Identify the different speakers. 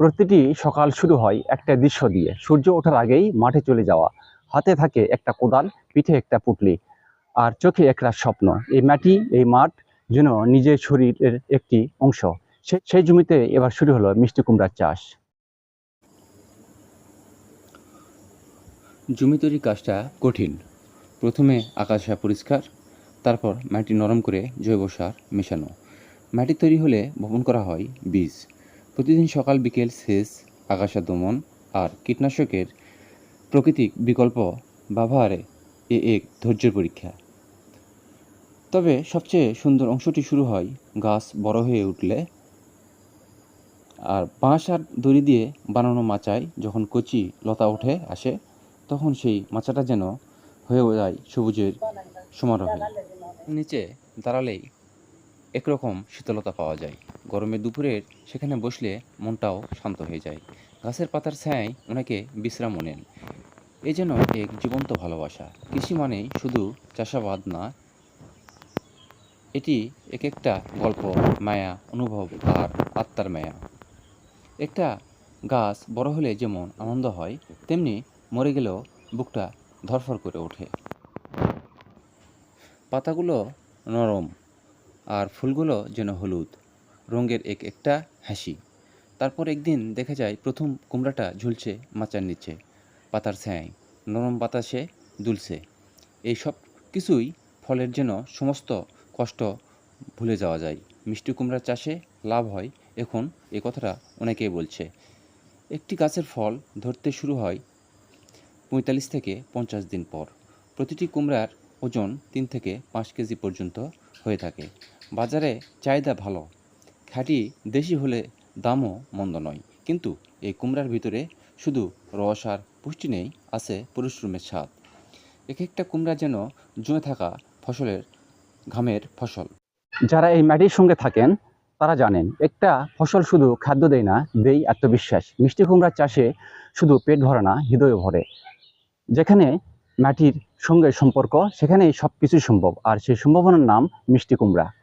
Speaker 1: প্রতিটি সকাল শুরু হয় একটা দৃশ্য দিয়ে। সূর্য ওঠার আগেই মাঠে চলে যাওয়া। হাতে থাকে একটা কোদাল, পিঠে একটা পুটলি। আর চোখে একটা স্বপ্ন। এই মাটি, এই মাঠ যেন নিজের শরীরের একটি অংশ। সেই জমিতে এবার শুরু হলো মিষ্টি কুমড়ার চাষ।
Speaker 2: জমি তৈরির কাজটা কঠিন। প্রথমে আকাশা পরিষ্কার, তারপর মাটি নরম করে জৈব সার মেশানো। মাটি তৈরি হলে বপন করা হয় বীজ। প্রতিদিন সকাল বিকেল সেচ আকাশা দমন আর কীটনাশকের প্রাকৃতিক বিকল্প ব্যবহারে এ এক ধৈর্যের পরীক্ষা। তবে সবচেয়ে সুন্দর অংশটি শুরু হয় গাছ বড় হয়ে উঠলে আর বাঁশ আর দড়ি দিয়ে বানানো মাচায় যখন কচি লতা উঠে আসে, তখন সেই মাচাটা যেন হয়ে যায় সবুজের সমারোহে। নিচে দাঁড়ালেই একরকম শীতলতা পাওয়া যায়। গরমে দুপুরের সেখানে বসলে মনটাও শান্ত হয়ে যায়। গাছের পাতার ছায় ওনাকে বিশ্রাম নেন। এই যেন এক জীবন্ত ভালোবাসা। কৃষি মানেই শুধু চাষাবাদ না, এটি এক একটা গল্প, মায়া, অনুভব আর আত্মার মায়া। একটা গাছ বড় হলে যেমন আনন্দ হয়, তেমনি মরে গেলেও বুকটা ধরফর করে ওঠে। পাতাগুলো নরম আর ফুলগুলো যেন হলুদ, রঙের এক একটা হাসি। তারপর একদিন দেখা যায় প্রথম কুমড়াটা ঝুলছে মাচার নিচে, পাতার ছায় নরম বাতাসে দুলছে। এই সব কিছুই ফলের যেন সমস্ত কষ্ট ভুলে যাওয়া যায়। মিষ্টি কুমড়ার চাষে লাভ হয়, এখন এই কথাটা অনেকেই বলছে। একটি গাছের ফল ধরতে শুরু হয় পঁয়তাল্লিশ থেকে পঞ্চাশ দিন পর। প্রতিটি কুমড়ার ওজন তিন থেকে পাঁচ কেজি পর্যন্ত হয়ে থাকে। বাজারে চাহিদা ভালো। খাঁটি দেশি হলে দামও মন্দ নয়। কিন্তু এই কুমড়ার ভিতরে শুধু রস আর পুষ্টি নেই, আছে পরিশ্রমের স্বাদ। এক একটা কুমড়া যেন জমে থাকা ফসলের ঘামের ফসল।
Speaker 1: যারা এই মাটির সঙ্গে থাকেন, তারা জানেন, একটা ফসল শুধু খাদ্য দেয় না, দেই আত্মবিশ্বাস। মিষ্টি কুমড়ার চাষে শুধু পেট ভরে না হৃদয় ভরে। যেখানে মাটির সঙ্গে সম্পর্ক সেখানেই সব কিছু সম্ভব। আর সেই সম্ভাবনার নাম মিষ্টি কুমড়া।